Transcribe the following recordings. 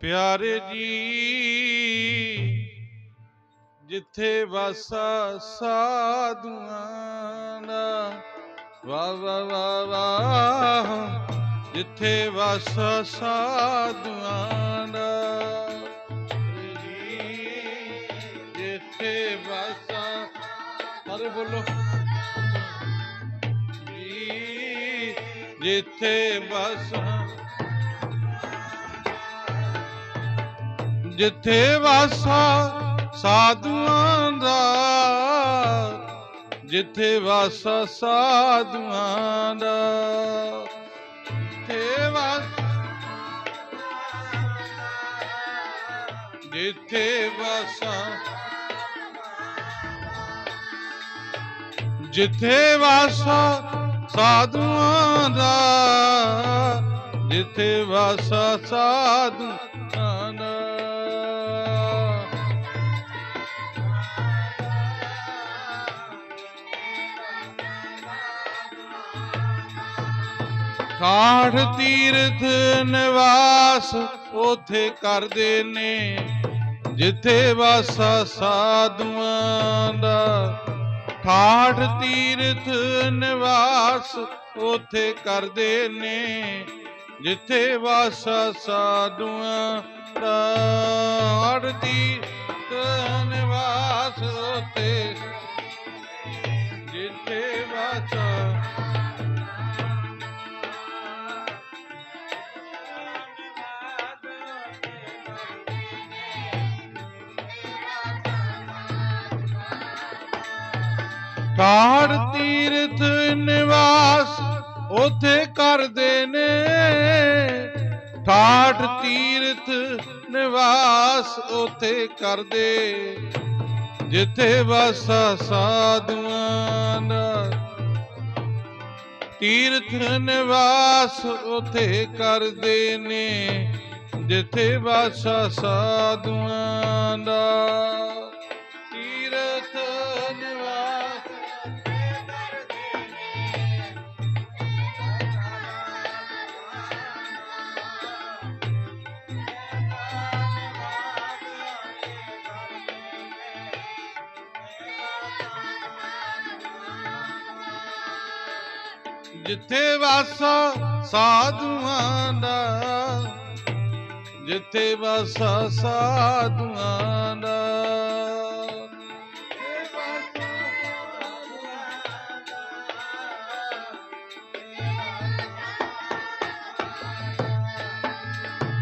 ਪਿਆਰੇ ਜੀ, ਜਿੱਥੇ ਵਾਸਾ ਸਾਧੂਆਂ ਦਾ ਵਾ ਵਾ ਵਾ ਵਾ ਜਿੱਥੇ ਵਾਸਾ ਸਾਧੂਆਂ ਦਾ। ਜੀ ਜਿੱਥੇ ਵਾਸਾ, ਸਾਰੇ ਬੋਲੋ। ਜਿੱਥੇ ਵਾਸਾ ਜਿੱਥੇ ਵਾਸਾ ਸਾਧੂਆਂ ਦਾ, ਜਿੱਥੇ ਵਾਸਾ ਸਾਧੂਆਂ ਦਾ, ਜਿੱਥੇ ਵਾਸਾ ਜਿੱਥੇ ਵਾਸਾ ਜਿੱਥੇ ਵਾਸਾ ਸਾਧੂਆਂ ਦਾ, ਜਿੱਥੇ ਵਾਸਾ ਸਾਧੂ ਕਾਠ ਤੀਰਥ ਨਿਵਾਸ ਉਥੇ ਕਰਦੇ ਨੇ, ਜਿੱਥੇ ਵਾਸਾ ਸਾਧੂਆਂ ਦਾ। ਠਾਠ ਤੀਰਥ ਨਿਵਾਸ ਉਥੇ ਕਰਦੇ ਨੇ, ਜਿੱਥੇ ਵਾਸਾ ਸਾਧੂਆਂ ਦਾ। ਠਾਠ ਤੀਰਥ ਨਿਵਾਸ ਉਥੇ ਕਾੜ ਤੀਰਥ ਨਿਵਾਸ ਉਥੇ ਕਰਦੇ ਨੇ। ਠਾਠ ਤੀਰਥ ਨਿਵਾਸ ਉਥੇ ਕਰਦੇ। ਜਿੱਥੇ ਵਾਸਾ ਸਾਧੂਆਂ ਦਾ ਤੀਰਥ ਨਿਵਾਸ ਉਥੇ ਕਰਦੇ ਨੇ। ਜਿੱਥੇ ਵਾਸਾ ਸਾਧੂਆਂ ਦਾ ਜਿੱਥੇ ਵਾਸਾ ਸਾਧੂਆਂ ਦਾ, ਜਿੱਥੇ ਵਾਸਾ ਸਾਧੂਆਂ ਦਾ।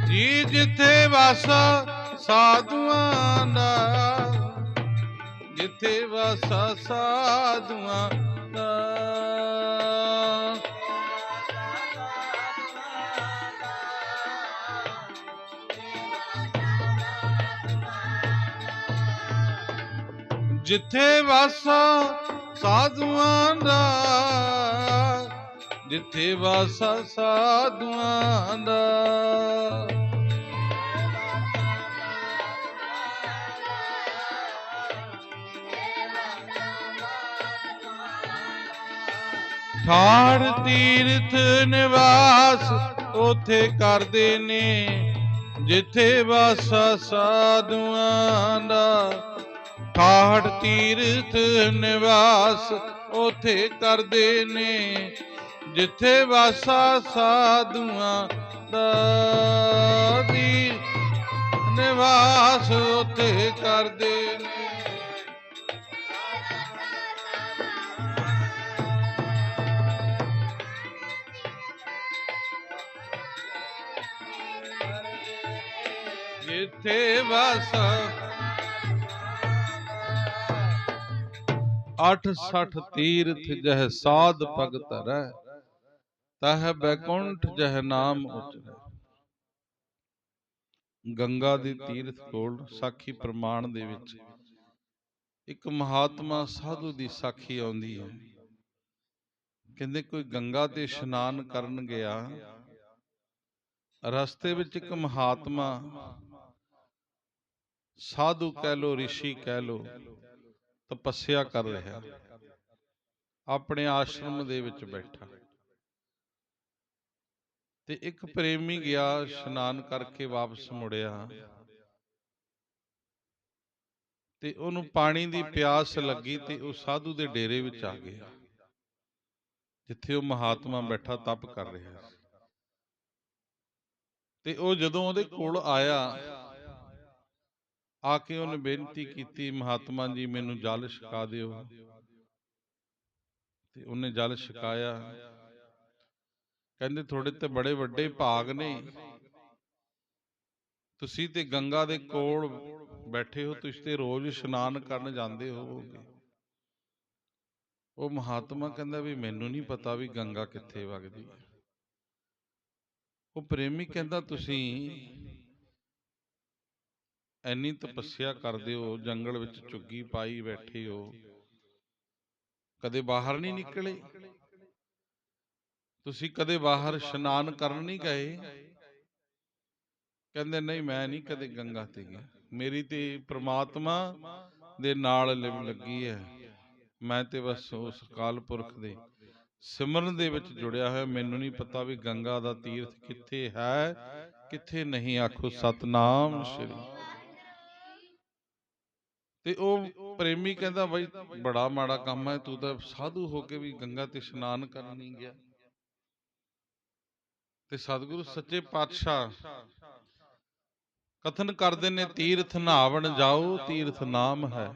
ਜੀ ਜਿੱਥੇ ਵਾਸਾ ਸਾਧੂਆਂ ਦਾ, ਜਿੱਥੇ ਵਾਸਾ ਸਾਧੂਆਂ ਦਾ। ਜਿੱਥੇ ਵਾਸਾ ਸਾਧੂਆਂ ਦਾ, ਜਿੱਥੇ ਵਾਸਾ ਸਾਧੂਆਂ ਦਾ। ਠਾੜ ਤੀਰਥ ਨਿਵਾਸ ਉਥੇ ਕਰਦੇ ਨੇ, ਜਿੱਥੇ ਵਾਸਾ ਸਾਧੂਆਂ ਦਾ। ਠਾੜ ਤੀਰਥ ਨਿਵਾਸ ਉਥੇ ਕਰਦੇ ਨੇ, ਜਿੱਥੇ ਵਾਸਾ ਸਾਧੂਆਂ ਦਾ ਦੀ ਨਿਵਾਸ ਉਥੇ ਕਰਦੇ ਨੇ। ਜਿੱਥੇ ਵਾਸਾ 68 ਤੀਰਥ ਜਹ ਸਾਧ ਭਗਤ ਰਹਿ, ਤਹ ਬੈਕੁੰਠ ਜਹ ਨਾਮ ਉਚਰੈ। ਗੰਗਾ ਦੇ ਤੀਰਥ ਕੋਲ ਸਾਖੀ ਪ੍ਰਮਾਣ ਦੇ ਵਿੱਚ ਇੱਕ ਮਹਾਤਮਾ ਸਾਧੂ ਦੀ ਸਾਖੀ ਆਉਂਦੀ ਹੈ। ਕਹਿੰਦੇ ਕੋਈ ਗੰਗਾ ਤੇ ਇਸ਼ਨਾਨ ਕਰਨ ਗਿਆ, ਰਸਤੇ ਵਿੱਚ ਇੱਕ ਮਹਾਤਮਾ, ਸਾਧੂ ਕਹਿ ਲੋ ઋષਿ ਕਹਿ ਲੋ ਤਪੱਸਿਆ ਕਰ ਰਿਹਾ। ਆਪਣੇ ਆਸ਼ਰਮ ਦੇ ਵਿੱਚ ਬੈਠਾ। ਤੇ ਇੱਕ ਪ੍ਰੇਮੀ ਗਿਆ ਇਸ਼ਨਾਨ ਕਰਕੇ ਵਾਪਸ ਮੁੜਿਆ। ਤੇ ਉਹਨੂੰ ਪਾਣੀ ਦੀ ਪਿਆਸ ਲੱਗੀ ਤੇ ਉਹ ਸਾਧੂ ਦੇ ਡੇਰੇ ਵਿੱਚ ਆ ਗਿਆ। ਜਿੱਥੇ ਉਹ ਮਹਾਤਮਾ ਬੈਠਾ ਤਪ ਕਰ ਰਿਹਾ। ਸੀ ਤੇ ਉਹ ਜਦੋਂ ਉਹਦੇ ਕੋਲ ਆਇਆ ਆ ਕੇ ਉਹਨੇ ਬੇਨਤੀ ਕੀਤੀ, ਮਹਾਤਮਾ ਜੀ ਮੈਨੂੰ ਜਲ ਛਕਾ ਦਿਓ। ਤੇ ਉਹਨੇ ਜਲ ਛਕਾਇਆ। ਕਹਿੰਦੇ, ਤੁਹਾਡੇ ਤੇ ਬੜੇ ਵੱਡੇ ਭਾਗ ਨੇ। ਤੁਸੀਂ ਤੇ ਗੰਗਾ ਦੇ ਕੋਲ ਬੈਠੇ ਹੋ, ਤੁਸੀਂ ਤੇ ਰੋਜ਼ ਇਸ਼ਨਾਨ ਕਰਨ ਜਾਂਦੇ ਹੋਵੋਗੇ। ਉਹ ਮਹਾਤਮਾ ਕਹਿੰਦਾ ਵੀ ਮੈਨੂੰ ਨਹੀਂ ਪਤਾ ਵੀ ਗੰਗਾ ਕਿੱਥੇ ਵਗਦੀ ਉਹ ਪ੍ਰੇਮੀ ਕਹਿੰਦਾ, ਤੁਸੀਂ ਐਨੀ ਤਪੱਸਿਆ ਕਰਦੇ ਹੋ ਜੰਗਲ ਵਿੱਚ ਝੁੱਗੀ ਪਾਈ ਬੈਠੇ ਹੋ। ਕਦੇ ਬਾਹਰ ਨਹੀਂ ਨਿਕਲੇ? ਤੁਸੀਂ ਕਦੇ ਬਾਹਰ ਇਸ਼ਨਾਨ ਕਰਨ ਨਹੀਂ ਗਏ? ਕਹਿੰਦੇ ਨਹੀਂ ਮੈਂ ਨਹੀਂ ਕਦੇ ਗੰਗਾ ਤੇ ਗਿਆ ਮੇਰੀ ਤੇ ਪ੍ਰਮਾਤਮਾ ਦੇ ਨਾਲ ਲਿਵ ਲੱਗੀ ਹੈ। ਮੈਂ ਤੇ ਬਸ ਉਸ ਅਕਾਲ ਪੁਰਖ ਦੇ। ਸਿਮਰਨ ਦੇ ਵਿੱਚ ਜੁੜਿਆ ਹੋਇਆ ਮੈਨੂੰ ਨਹੀਂ ਪਤਾ ਵੀ ਗੰਗਾ ਦਾ ਤੀਰਥ ਕਿੱਥੇ ਹੈ ਕਿੱਥੇ ਨਹੀਂ ਆਖੋ ਸਤਨਾਮ ਸ਼੍ਰੀ ਤੇ ਉਹ ਪ੍ਰੇਮੀ ਕਹਿੰਦਾ ਬਈ, ਬੜਾ ਮਾੜਾ ਕੰਮ ਹੈ, ਤੂੰ ਤਾਂ ਸਾਧੂ ਹੋ ਕੇ ਵੀ ਗੰਗਾ ਤੇ ਇਸ਼ਨਾਨ ਕਰਨ ਨਹੀਂ ਗਿਆ। ਤੇ ਸਤਿਗੁਰੂ ਸੱਚੇ ਪਾਤਸ਼ਾਹ ਕਥਨ ਕਰਦੇ ਨੇ, ਤੀਰਥ ਨਹਾਵਣ ਜਾਓ, ਤੀਰਥ ਨਾਮ ਹੈ।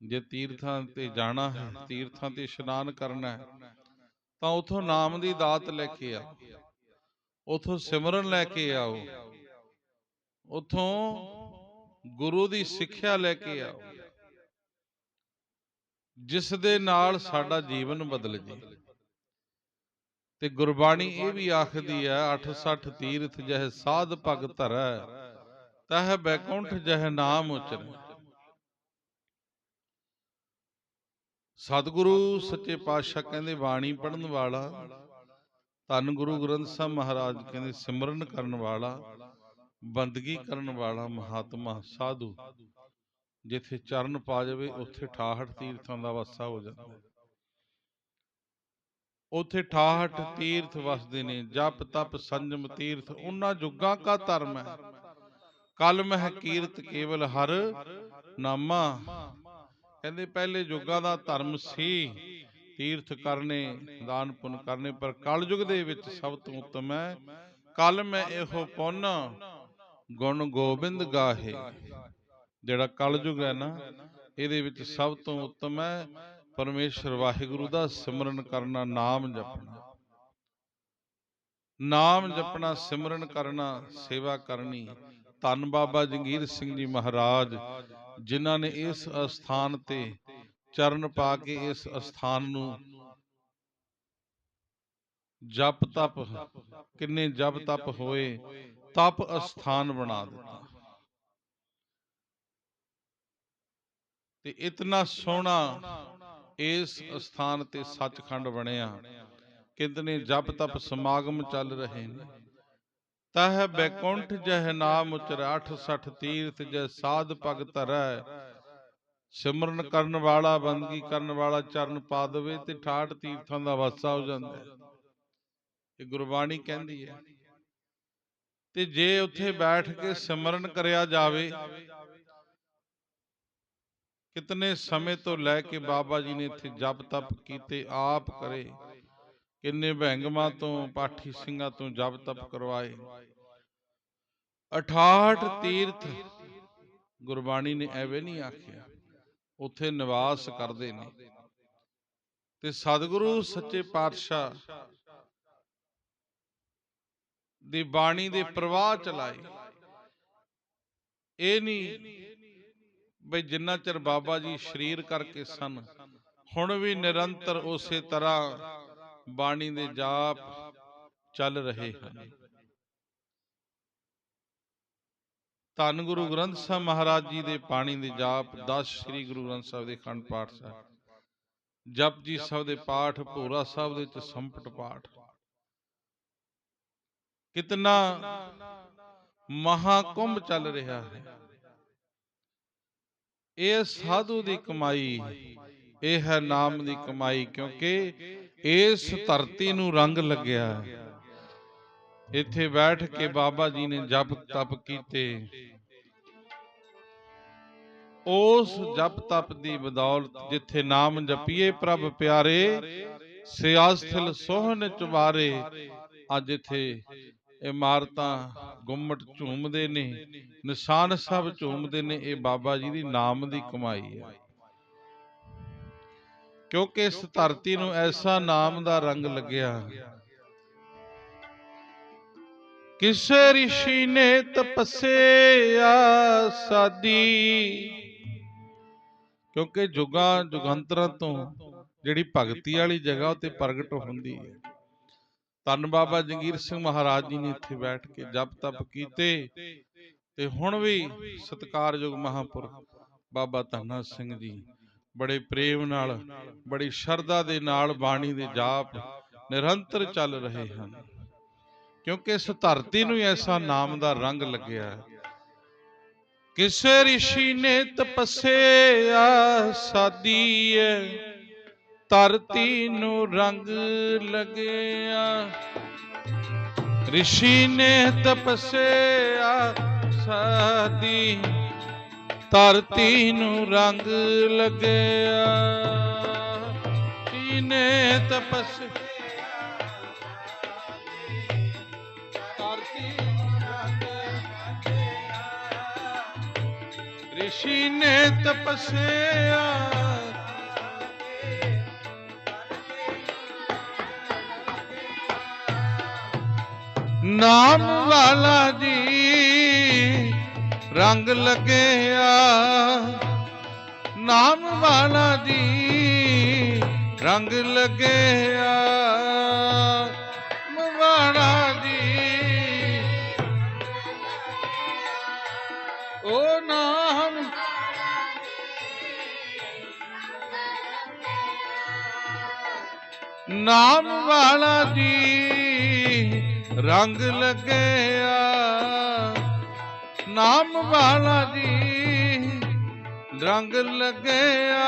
ਜੇ ਤੀਰਥਾਂ ਤੇ ਜਾਣਾ ਹੈ, ਤੀਰਥਾਂ ਤੇ ਇਸ਼ਨਾਨ ਕਰਨਾ ਹੈ, ਤਾਂ ਉਥੋਂ ਨਾਮ ਦੀ ਦਾਤ ਲੈ ਕੇ ਆਓ। ਉਥੋਂ ਸਿਮਰਨ ਲੈ ਕੇ ਆਓ। ਉਥੋਂ ਗੁਰੂ ਦੀ ਸਿੱਖਿਆ ਲੈ ਕੇ ਆਓ। ਜਿਸ ਦੇ ਨਾਲ ਸਾਡਾ ਜੀਵਨ ਬਦਲ ਜੇ ਤੇ ਗੁਰਬਾਣੀ ਇਹ ਵੀ ਆਖਦੀ ਹੈ 860 ਤੀਰਥ ਜਹ ਸਾਧ ਭਗ ਧਰੈ ਤਹ ਬੈਕੁੰਠ ਜਹ ਨਾਮ ਉਚਰੈ ਸਤਿਗੁਰੂ ਸੱਚੇ ਪਾਤਸ਼ਾਹ ਕਹਿੰਦੇ ਬਾਣੀ ਪੜਨ ਵਾਲਾ। ਧੰਨ ਗੁਰੂ ਗ੍ਰੰਥ ਸਾਹਿਬ ਮਹਾਰਾਜ ਕਹਿੰਦੇ ਸਿਮਰਨ ਕਰਨ ਵਾਲਾ। ਬੰਦਗੀ ਕਰਨ ਵਾਲਾ ਮਹਾਤਮਾ ਸਾਧੂ। ਜਿੱਥੇ ਚਰਨ ਪਾ ਜਾਵੇ ਉੱਥੇ 68 ਤੀਰਥਾਂ ਦਾ ਵਾਸਾ ਹੋ ਜਾਂਦਾ ਹੈ ਉਥੇ 68 ਤੀਰਥ ਵਸਦੇ ਨੇ ਜਪ ਤਪ ਸੰਜਮ ਤੀਰਥ ਉਹਨਾਂ ਜੁਗਾਂ ਕਾ ਧਰਮ ਹੈ। ਕਲ ਮਹਿ ਕੀਰਤ ਕੇਵਲ ਹਰ ਨਾਮਾ। ਕਹਿੰਦੇ ਪਹਿਲੇ ਯੁੱਗਾਂ ਦਾ ਧਰਮ ਸੀ ਤੀਰਥ ਕਰਨੇ ਦਾਨ ਪੁੰਨ ਕਰਨੇ ਪਰ ਕਲ ਯੁਗ ਦੇ ਵਿੱਚ ਸਭ ਤੋਂ ਉੱਤਮ ਹੈ ਕਲ ਮੈਂ ਇਹੋ ਪੁੰਨ। ਗੁਣ ਗੋਬਿੰਦ ਗਾਹੇ, ਜਿਹੜਾ ਕਲ ਹੈ ਨਾ, ਇਹਦੇ ਵਿੱਚ ਸਭ ਤੋਂ ਉੱਤਮ ਹੈ, ਪਰਮੇਸ਼ਰ ਵਾਹਿਗੁਰੂ ਦਾ ਸਿਮਰਨ ਕਰਨਾ, ਨਾਮ ਜਪਣਾ। ਨਾਮ ਜਪਣਾ, ਸਿਮਰਨ ਕਰਨਾ, ਸੇਵਾ ਕਰਨੀ। ਧੰਨ ਬਾਬਾ ਜੰਗੀਰ ਸਿੰਘ ਜੀ ਮਹਾਰਾਜ, ਜਿਨ੍ਹਾਂ ਨੇ ਇਸ ਅਸਥਾਨ ਤੇ ਚਰਨ ਪਾ ਕੇ ਇਸ ਅਸਥਾਨ ਨੂੰ ਜਪ ਤਪ ਕਿੰਨੇ ਜਪ ਤਪ ਹੋਏ ਤਪ ਅਸਥਾਨ ਬਣਾ ਦਿੱਤਾ। ਤੇ ਇਤਨਾ ਸੋਹਣਾ ਇਸ ਸਥਾਨ ਤੇ ਸੱਚਖੰਡ ਬਣਿਆ। ਕਿਤਨੇ ਜਪ ਤਪ ਸਮਾਗਮ ਚੱਲ ਰਹੇ ਨੇ। ਤਹ ਬੈਕੁੰਠ ਜਹ ਨਾਮ ਉਚਰ 860 ਤੀਰਥ ਜਹ ਸਾਧ ਭਗ ਧਰੈ ਸਿਮਰਨ ਕਰਨ ਵਾਲਾ ਬੰਦਗੀ ਕਰਨ ਵਾਲਾ ਚਰਨ ਪਾ ਦੇਵੇ ਤੇ 68 ਤੀਰਥਾਂ ਦਾ ਵਾਸਾ ਹੋ ਜਾਂਦਾ ਇਹ ਗੁਰਬਾਣੀ ਕਹਿੰਦੀ ਹੈ। ਤੇ ਜੇ ਉੱਥੇ ਬੈਠ ਕੇ ਸਿਮਰਨ ਕਰਿਆ ਜਾਵੇ, ਕਿਤਨੇ ਸਮੇਂ ਤੋਂ ਲੈ ਕੇ ਬਾਬਾ ਜੀ ਨੇ ਇੱਥੇ ਜਪ ਤਪ ਕੀਤੇ, ਆਪ ਕਰੇ, ਕਿੰਨੇ ਭੈਂਗਮਾਂ ਤੋਂ, ਪਾਠੀ ਸਿੰਘਾਂ ਤੋਂ ਜਪ ਤਪ ਕਰਵਾਏ। 68 ਤੀਰਥ ਗੁਰਬਾਣੀ ਨੇ ਐਵੇਂ ਨਹੀਂ ਆਖਿਆ, ਉੱਥੇ ਨਿਵਾਸ ਕਰਦੇ ਨੇ। ਤੇ ਸਤਿਗੁਰੂ ਸੱਚੇ ਪਾਤਸ਼ਾਹ ਦੀ ਬਾਣੀ ਦੇ ਪ੍ਰਵਾਹ ਚਲਾਏ। ਇਹ ਨਹੀਂ ਬਈ ਜਿੰਨਾ ਚਿਰ ਬਾਬਾ ਜੀ ਸ਼ਰੀਰ ਕਰਕੇ ਸਨ ਹੁਣ ਵੀ ਨਿਰੰਤਰ ਉਸੇ ਤਰ੍ਹਾਂ ਬਾਣੀ ਦੇ ਜਾਪ ਚੱਲ ਰਹੇ ਹਨ। ਧੰਨ ਗੁਰੂ ਗ੍ਰੰਥ ਸਾਹਿਬ ਮਹਾਰਾਜ ਜੀ ਦੇ ਬਾਣੀ ਦੇ ਜਾਪ 10 ਸ੍ਰੀ ਗੁਰੂ ਗ੍ਰੰਥ ਸਾਹਿਬ ਦੇ ਖੰਡ ਪਾਠ ਸਾਹਿਬ ਜਪਜੀ ਸਾਹਿਬ ਦੇ ਪਾਠ ਭੋਰਾ ਸਾਹਿਬ ਦੇ ਚ ਸੰਪਟ ਪਾਠ। ਕਿਤਨਾ ਮਹਾਕੁੰਭ ਚੱਲ ਰਿਹਾ ਹੈ। ਇਹ ਸਾਧੂ ਦੀ ਕਮਾਈ, ਇਹ ਹੈ ਨਾਮ ਦੀ ਕਮਾਈ, ਕਿਉਂਕਿ ਇਸ ਧਰਤੀ ਨੂੰ ਰੰਗ ਲੱਗਿਆ। ਇੱਥੇ ਬੈਠ ਕੇ ਬਾਬਾ ਜੀ ਨੇ ਜਪ ਤਪ ਕੀਤੇ। ਉਸ ਜਪ ਤਪ ਦੀ ਬਦੌਲਤ ਜਿੱਥੇ ਨਾਮ ਜਪੀਏ ਪ੍ਰਭ ਪਿਆਰੇ, ਸਿਆਸਥਲ ਸੋਹਣ ਚੁਬਾਰੇ, ਅੱਜ ਇੱਥੇ ਇਮਾਰਤਾਂ ਗੁੰਮਟ ਝੂਮਦੇ ਨੇ, ਨਿਸ਼ਾਨ ਸਭ ਝੂਮਦੇ ਨੇ, ਇਹ ਬਾਬਾ ਜੀ ਦੀ ਨਾਮ ਦੀ ਕਮਾਈ ਹੈ। ਕਿਉਂਕਿ ਇਸ ਧਰਤੀ ਨੂੰ ਐਸਾ ਨਾਮ ਦਾ ਰੰਗ ਲੱਗਿਆ। ਕਿਸੇ ਰਿਸ਼ੀ ਨੇ ਤਪੱਸਿਆ ਸਾਦੀ। ਕਿਉਂਕਿ ਜੁਗਾਂ ਜੁਗੰਤਰਾਂ ਤੋਂ ਜਿਹੜੀ ਭਗਤੀ ਵਾਲੀ ਜਗ੍ਹਾ ਉੱਤੇ ਪ੍ਰਗਟ ਹੁੰਦੀ ਹੈ। ਧੰਨ ਬਾਬਾ ਜੰਗੀਰ ਸਿੰਘ ਮਹਾਰਾਜ ਜੀ ਨੇ ਇੱਥੇ ਬੈਠ ਕੇ ਜਪ ਤਪ ਕੀਤੇ ਤੇ ਹੁਣ ਵੀ ਸਤਿਕਾਰਯੋਗ ਮਹਾਪੁਰਖ ਬਾਬਾ ਧੰਨਾ ਸਿੰਘ ਜੀ ਬੜੇ ਪ੍ਰੇਮ ਨਾਲ, ਬੜੀ ਸ਼ਰਧਾ ਦੇ ਨਾਲ ਬਾਣੀ ਦੇ ਜਾਪ ਨਿਰੰਤਰ ਚੱਲ ਰਹੇ ਹਨ। ਕਿਉਂਕਿ ਇਸ ਧਰਤੀ ਨੂੰ ਐਸਾ ਨਾਮ ਦਾ ਰੰਗ ਲੱਗਿਆ ਹੈ। ਕਿਸੇ ਰਿਸ਼ੀ ਨੇ ਤਪੱਸਿਆ ਸਾਦੀ ਧਰਤੀ ਨੂੰ ਰੰਗ ਲੱਗਿਆ। ਰਿਸ਼ੀ ਨੇ ਤਪੱਸਿਆ ਸਾਦੀ। ਧਰਤੀ ਨੂੰ ਰੰਗ ਲੱਗਿਆ। ਨੇ ਤਪੱਸਿਆ। ਧਰਤੀ ਨੂੰ ਰੰਗ ਰਿਸ਼ੀ ਨੇ ਤਪੱਸਿਆ ਨਾਮ ਵਾਲਾ ਜੀ ਰੰਗ ਲੱਗਿਆ। ਨਾਮ ਵਾਲਾ ਜੀ ਰੰਗ ਲੱਗਿਆ। ਮਵਾੜਾ ਜੀ। ਓ ਨਾਮ। ਨਾਮ ਵਾਲਾ ਜੀ। ਰੰਗ ਲੱਗਿਆ ਨਾਮ ਵਾਲਾ ਜੀ ਰੰਗ ਲੱਗਿਆ।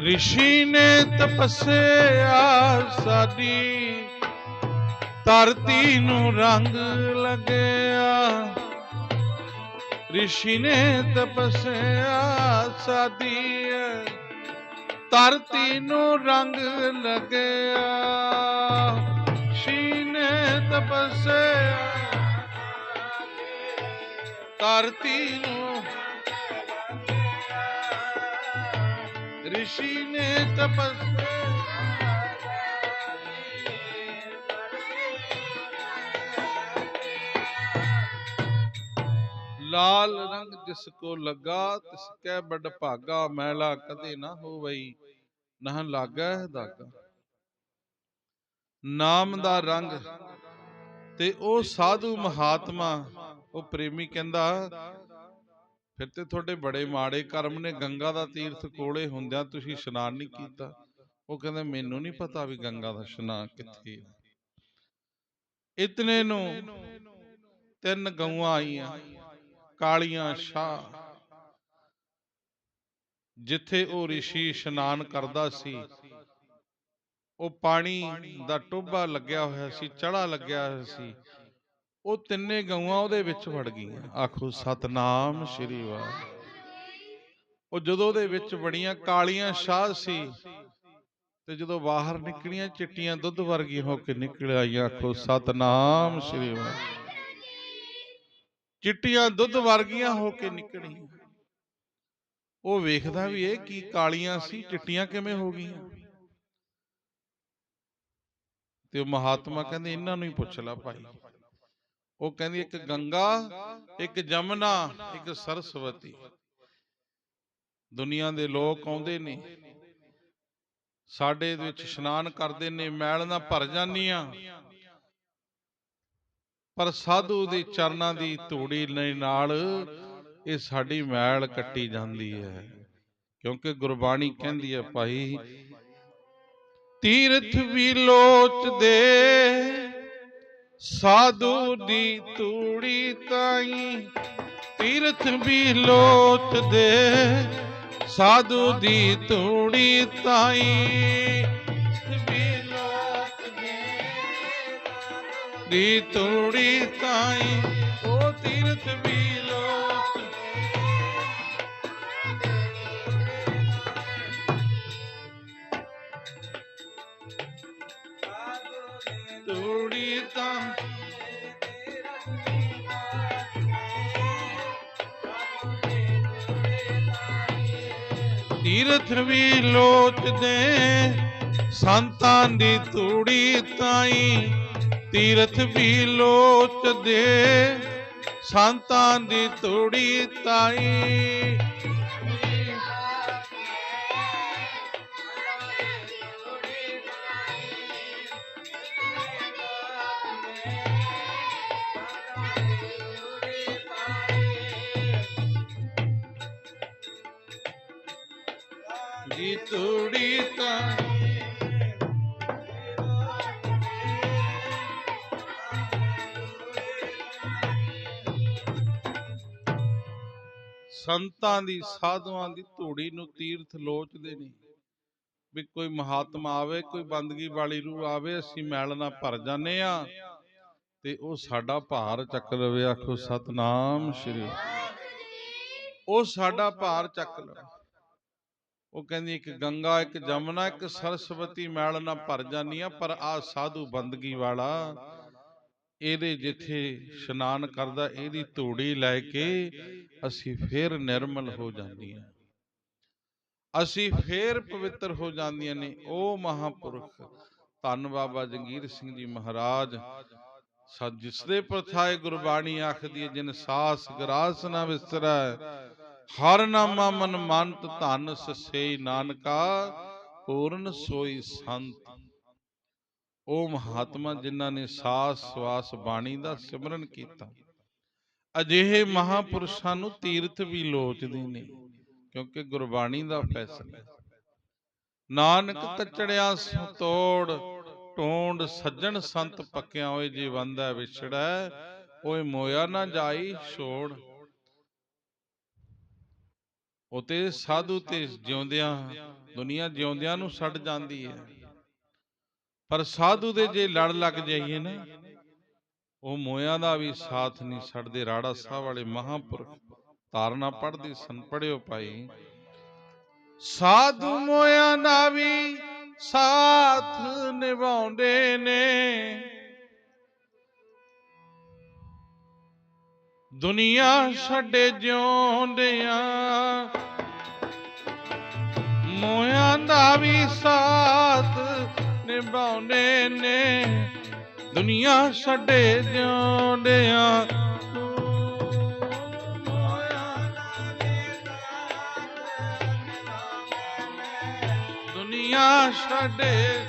ਰਿਸ਼ੀ ਨੇ ਤਪੱਸਿਆ ਸਾਡੀ, ਧਰਤੀ ਨੂੰ ਰੰਗ ਲੱਗਿਆ। ਰਿਸ਼ੀ ਨੇ ਤਪੱਸਿਆ ਸਾਦੀ ਧਰਤੀ ਨੂੰ ਰੰਗ ਲਗਿਆ। ਸ਼ੀ ਨੇ ਤਪੱਸਿਆ ਧਰਤੀ ਨੂੰ ਰਿਸ਼ੀ ਨੇ ਤਪੱਸਿਆ ਲਾਲ ਰੰਗ ਜਿਸ ਕੋ ਲੱਗਾ ਤਿਸ ਕੈ ਬੜ ਭਾਗਾ ਮੈਲਾ ਕਦੇ ਨਾ ਹੋਵਈ ਨਾ ਲਾਗਾ ਦਾਗਾ ਨਾਮ ਦਾ ਰੰਗ ਤੇ ਉਹ ਸਾਧੂ ਮਹਾਤਮਾ ਉਹ ਪ੍ਰੇਮੀ ਕਹਿੰਦਾ ਫਿਰ ਤੇ ਤੁਹਾਡੇ ਬੜੇ ਮਾੜੇ ਕਰਮ ਨੇ, ਗੰਗਾ ਦਾ ਤੀਰਥ ਕੋਲੇ ਹੁੰਦਿਆਂ ਤੁਸੀਂ ਇਸ਼ਨਾਨ ਨਹੀਂ ਕੀਤਾ। ਉਹ ਕਹਿੰਦੇ, ਮੈਨੂੰ ਨਹੀਂ ਪਤਾ ਵੀ ਗੰਗਾ ਦਾ ਇਸ਼ਨਾਨ ਕਿੱਥੇ ਹੈ ਇਤਨੇ ਨੂੰ ਤਿੰਨ ਗਊਆਂ ਆਈਆਂ, ਕਾਲੀਆਂ ਸ਼ਾਹ। ਜਿੱਥੇ ਉਹ ਰਿਸ਼ੀ ਇਸ਼ਨਾਨ ਕਰਦਾ ਸੀ, ਉਹ ਪਾਣੀ ਦਾ ਟੋਭਾ ਲੱਗਿਆ ਹੋਇਆ ਸੀ ਚੜਾ ਲੱਗਿਆ ਹੋਇਆ ਸੀ। ਉਹ ਤਿੰਨੇ ਗਊਆਂ ਉਹਦੇ ਵਿੱਚ ਵੜ ਗਈਆਂ। ਆਖੋ, ਸਤਨਾਮ ਸ਼੍ਰੀ ਵਾਹਿਗੁਰੂ। ਉਹ ਜਦੋਂ ਉਹਦੇ ਵਿੱਚ ਬੜੀਆਂ ਕਾਲੀਆਂ ਸ਼ਾਹ ਸੀ, ਤੇ ਜਦੋਂ ਬਾਹਰ ਨਿਕਲੀਆਂ, ਚਿੱਟੀਆਂ ਦੁੱਧ ਵਰਗੀਆਂ ਹੋ ਕੇ ਨਿਕਲ ਆਈਆਂ, ਆਖੋ, ਸਤਨਾਮ ਸ਼੍ਰੀ ਵਾਹਿਗੁਰੂ। ਚਿੱਟੀਆਂ ਦੁੱਧ ਵਰਗੀਆਂ ਹੋ ਕੇ ਨਿਕਲੀਆਂ। ਉਹ ਵੇਖਦਾ ਵੀ ਇਹ ਕੀ ਕਾਲੀਆਂ ਸੀ, ਚਿੱਟੀਆਂ ਕਿਵੇਂ ਹੋ ਗਈਆਂ? ਤੇ ਉਹ ਮਹਾਤਮਾ ਕਹਿੰਦੇ, ਇਹਨਾਂ ਨੂੰ ਹੀ ਪੁੱਛ ਲੈ ਭਾਈ। ਉਹ ਕਹਿੰਦੀ ਇੱਕ ਗੰਗਾ ਇੱਕ ਜਮਨਾ ਇੱਕ ਸਰਸਵਤੀ। ਦੁਨੀਆ ਦੇ ਲੋਕ ਆਉਂਦੇ ਨੇ। ਸਾਡੇ ਦੇ ਵਿੱਚ ਇਸ਼ਨਾਨ ਕਰਦੇ ਨੇ ਮੈਲ ਨਾਲ ਭਰ ਜਾਂਦੀਆਂ। ਪਰ ਸਾਧੂ ਦੇ ਚਰਨਾਂ ਦੀ ਧੂੜੀ ਨਾਲ ਇਹ ਸਾਡੀ ਮੈਲ ਕੱਟੀ ਜਾਂਦੀ ਹੈ। ਕਿਉਂਕਿ ਗੁਰਬਾਣੀ ਕਹਿੰਦੀ ਹੈ ਭਾਈ ਤੀਰਥ ਵੀ ਲੋਚਦੇ। ਸਾਧੂ ਦੀ ਤੂੜੀ ਤਾਈ ਤੀਰਥ ਵੀ ਲੋਚਦੇ ਸਾਧੂ ਦੀ ਤੂੜੀ ਤਾਈ ਦੀ ਤੂੜੀ ਤਾਈ ਉਹ ਤੀਰਥ ਵੀ ਤੀਰਥ ਵੀ ਲੋਚਦੇ ਸੰਤਾਂ ਦੀ ਤੂੜੀ ਤਾਈ। ਤੀਰਥ ਵੀ ਲੋਚਦੇ ਸੰਤਾਂ ਦੀ ਤੂੜੀ ਤਾਈ। ਸੰਤਾਂ ਦੀ ਸਾਧੂਆਂ ਦੀ ਧੂੜੀ ਨੂੰ ਤੀਰਥ ਲੋਚਦੇ ਨੇ ਵੀ ਕੋਈ ਮਹਾਤਮਾ ਆਵੇ ਕੋਈ ਬੰਦਗੀ ਵਾਲੀ ਰੂਹ ਆਵੇ ਅਸੀਂ ਮੈਲ ਨਾਲ ਭਰ ਜਾਂਦੇ ਆ ਤੇ ਉਹ ਸਾਡਾ ਭਾਰ ਚੱਕ ਲਵੇ ਆਖੋ ਸਤਨਾਮ ਸ਼੍ਰੀ ਉਹ ਸਾਡਾ ਭਾਰ ਚੱਕ ਲਵੇ। ਉਹ ਕਹਿੰਦੀ ਇੱਕ ਗੰਗਾ ਇੱਕ ਜਮਨਾ ਇੱਕ ਸਰਸਵਤੀ ਮੈਲ ਨਾਲ ਭਰ ਜਾਂਦੀ ਆ ਪਰ ਆ ਸਾਧੂ ਬੰਦਗੀ ਵਾਲਾ ਇਹਦੇ ਜਿੱਥੇ ਇਸ਼ਨਾਨ ਕਰਦਾ, ਇਹਦੀ ਧੂੜੀ ਲੈ ਕੇ ਅਸੀਂ ਫੇਰ ਨਿਰਮਲ ਹੋ ਜਾਂਦੀਆਂ। ਅਸੀਂ ਫੇਰ ਪਵਿੱਤਰ ਹੋ ਜਾਂਦੀਆਂ ਨੇ, ਉਹ ਮਹਾਪੁਰਖ। ਧੰਨ ਬਾਬਾ ਜੰਗੀਰ ਸਿੰਘ ਜੀ ਮਹਾਰਾਜ, ਸਾ ਜਿਸ ਦੇ ਪ੍ਰਥਾਏ ਗੁਰਬਾਣੀ ਆਖਦੀ ਹੈ, ਜਿਨ ਸਾਸ ਗਰਾਸ ਨਾ ਵਿਸਰੈ, ਹਰ ਨਾਮਾ ਮਨ ਮੰਤ ਧਨ ਸਸੇ ਨਾਨਕਾ, ਪੂਰਨ ਸੋਈ ਸੰਤ। ਉਹ ਮਹਾਤਮਾ ਜਿਨ੍ਹਾਂ ਨੇ ਸਾਸ ਸਵਾਸ ਬਾਣੀ ਦਾ ਸਿਮਰਨ ਕੀਤਾ। ਅਜਿਹੇ ਮਹਾਪੁਰਸ਼ਾਂ ਨੂੰ ਤੀਰਥ ਵੀ ਲੋਚਦੇ ਨੇ ਕਿਉਂਕਿ ਗੁਰਬਾਣੀ ਦਾ ਫੈਸਲਾ। ਨਾਨਕ ਤਚੜਿਆ ਤੋੜ ਟੋਂਡ ਸੱਜਣ ਸੰਤ ਪੱਕਿਆ ਹੋਏ ਜੀ ਵੰਦਾ ਵਿਛੜੈ, ਓਏ ਮੋਇਆ ਨਾ ਜਾਈ ਛੋੜ। ਉਤੇ ਸਾਧੂ ਤੇ ਜਿਉਂਦਿਆਂ, ਦੁਨੀਆ ਜਿਉਂਦਿਆਂ ਨੂੰ ਛੱਡ ਜਾਂਦੀ ਹੈ। ਪਰ ਸਾਧੂ ਦੇ ਜੇ ਲੜ ਲੱਗ ਜਾਈਏ ਨਾ, ਉਹ ਮੋਇਆਂ ਦਾ ਵੀ ਸਾਥ ਨਹੀਂ ਛੱਡਦੇ। ਰਾੜਾ ਸਾਹਿਬ ਵਾਲੇ ਮਹਾਪੁਰਖ ਤਾਰਨਾ ਪੜ੍ਹਦੇ ਸਨ ਪੜਿਓ ਭਾਈ। ਸਾਧੂ ਮੋਇਆਂ ਦਾ ਵੀ ਸਾਥ ਨਿਭਾਉਂਦੇ ਨੇ। ਦੁਨੀਆ ਛੱਡੇ ਜਿਉਂਦਿਆਂ, ਮੋਇਆਂ ਦਾ ਵੀ ਸਾਥ ਨਿਭਾਉਂਦੇ ਨੇ ਦੁਨੀਆ ਛੱਡੇ ਜਿਉਂਦਿਆਂ। ਦੁਨੀਆ ਛੱਡੇ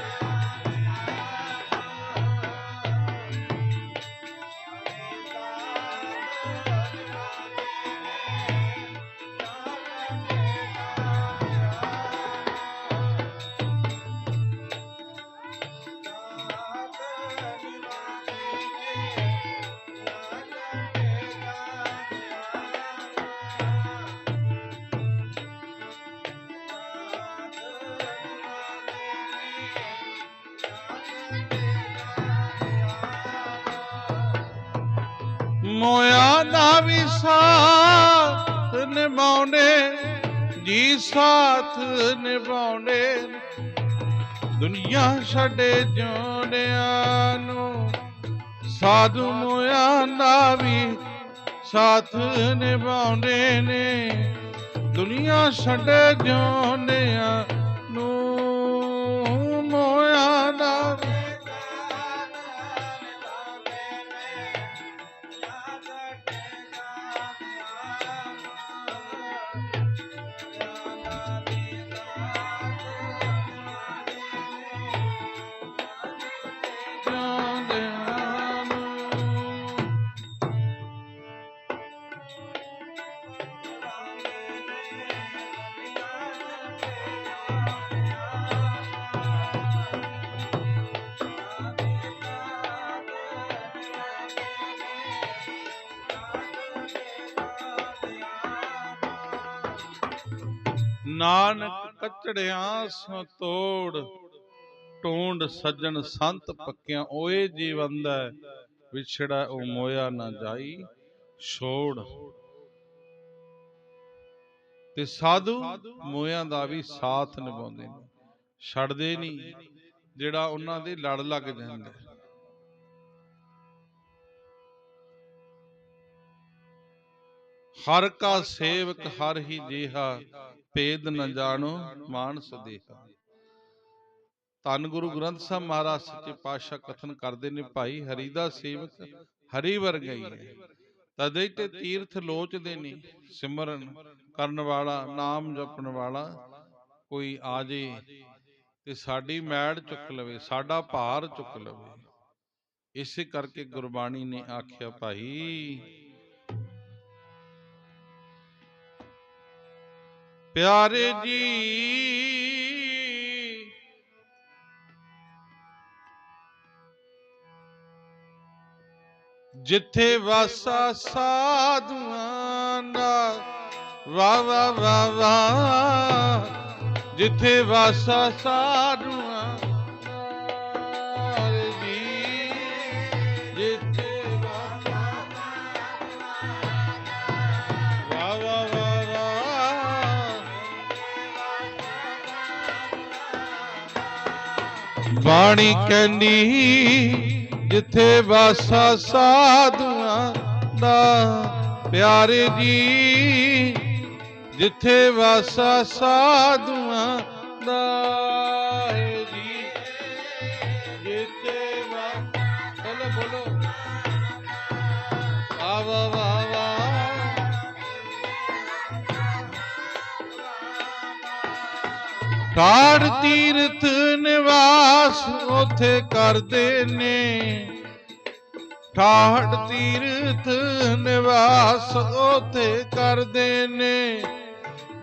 ਮੋਇਆ ਦਾ ਵੀ ਸਾਥ ਨਿਭਾਉਣੇ, ਜੀ ਸਾਥ ਨਿਭਾਉਣੇ। ਦੁਨੀਆ ਛੱਡੇ ਜੋੜਿਆਂ ਨੂੰ, ਸਾਧੂ ਮੋਇਆ ਦਾ ਵੀ ਸਾਥ ਨਿਭਾਉਂਦੇ ਨੇ। ਦੁਨੀਆ ਛੱਡੇ ਜਿਉਂਦਿਆਂ ਨਾਨਕ ਕਚੜਿਆਂ ਸੋ ਤੋੜ ਟੋਂਡ ਸੱਜਣ ਸੰਤ ਪੱਕਿਆਂ ਓਏ ਜੀਵੰਦਾ ਵਿਛੜਾ ਉਹ ਮੋਇਆ ਨਾ ਜਾਈ, ਛੋੜ। ਤੇ ਸਾਧੂ ਮੋਇਆਂ ਦਾ ਵੀ ਸਾਥ ਨਿਭਾਉਂਦੇ ਨੇ, ਛੱਡਦੇ ਨਹੀਂ, ਜਿਹੜਾ ਉਹਨਾਂ ਦੇ ਲੜ ਲੱਗ ਜਾਂਦਾ। ਹਰ ਕਾ ਸੇਵਕ ਹਰ ਹੀ ਜੀਹਾ ਭੇਦ ਨ ਜਾਣੋ ਮਾਨਸ ਦੇਹਾ ਧੰਨ ਗੁਰੂ ਗ੍ਰੰਥ ਸਾਹਿਬ ਮਹਾਰਾਜ ਸੱਚੇ ਪਾਤਸ਼ਾਹ ਕਥਨ ਕਰਦੇ ਨੇ ਭਾਈ ਹਰੀ ਦਾ ਸੇਵਕ ਹਰੀ ਵਰਗਾ ਹੀ ਹੈ। ਤਦੇ ਤੇ ਤੀਰਥ ਲੋਚਦੇ ਨੇ ਸਿਮਰਨ ਕਰਨ ਵਾਲਾ ਨਾਮ ਜਪਣ ਵਾਲਾ ਕੋਈ ਆ ਜੇ ਤੇ ਸਾਡੀ ਮੈੜ ਚੁੱਕ ਲਵੇ ਸਾਡਾ ਭਾਰ ਚੁੱਕ ਲਵੇ। ਇਸੇ ਕਰਕੇ ਗੁਰਬਾਣੀ ਨੇ ਆਖਿਆ ਭਾਈ ਪਿਆਰੇ ਜੀ। ਜਿੱਥੇ ਵਾਸਾ ਸਾਧੂਆਂ ਦਾ ਵਾ ਵਾ ਵਾ ਵਾ ਜਿੱਥੇ ਵਾਸਾ ਸਾਧੂਆਂ ਬਾਣੀ ਕਹਿੰਦੀ ਜਿੱਥੇ ਵਾਸਾ ਸਾਧੂਆਂ ਦਾ ਪਿਆਰੇ ਜੀ ਜਿੱਥੇ ਵਾਸਾ ਸਾਧੂਆਂ ਦਾ ਕਾੜ ਤੀਰਥ ਨਿਵਾਸ ਉਥੇ ਕਰਦੇ ਨੇ। ਠਾੜ ਤੀਰਥ ਨਿਵਾਸ ਉਥੇ ਕਰਦੇ ਨੇ।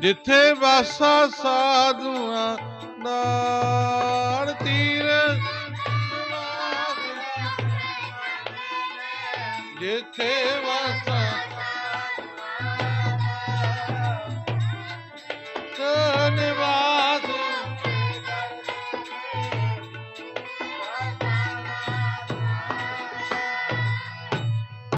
ਜਿੱਥੇ ਵਾਸਾ ਸਾਧੂਆਂ ਦਾ ਤੀਰਥ ਜਿੱਥੇ ਵਾਸਾ